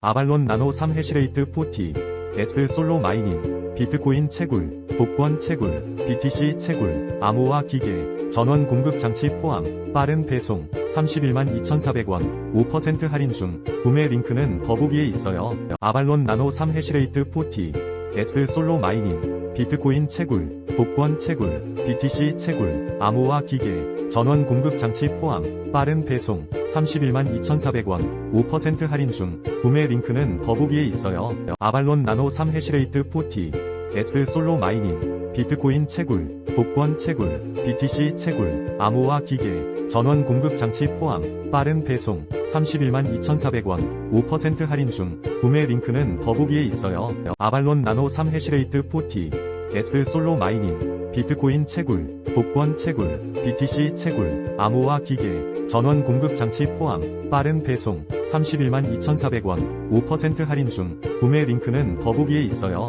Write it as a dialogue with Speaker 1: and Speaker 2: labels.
Speaker 1: 아발론 나노 3 해시레이트 40, S 솔로 마이닝, 비트코인 채굴, 복권 채굴, BTC 채굴, 암호화 기계, 전원 공급 장치 포함, 빠른 배송, 31만 2,400원, 5% 할인 중, 구매 링크는 더보기에 있어요. 아발론 나노 3 해시레이트 40, S 솔로 마이닝, 비트코인 채굴, 복권 채굴, BTC 채굴, 암호화 기계, 전원 공급 장치 포함, 빠른 배송, 31만 2,400원, 5% 할인 중, 구매 링크는 더보기에 있어요. 아발론 나노 3 해시레이트 40, S 솔로 마이닝, 비트코인 채굴, 복권 채굴, BTC 채굴, 암호화 기계, 전원 공급 장치 포함, 빠른 배송, 31만 2,400원, 5% 할인 중, 구매 링크는 더보기에 있어요. 아발론 나노 3 해시레이트 40, S 솔로 마이닝, 비트코인 채굴, 복권 채굴, BTC 채굴, 암호화 기계, 전원 공급 장치 포함, 빠른 배송, 31만 2,400원, 5% 할인 중, 구매 링크는 더보기에 있어요.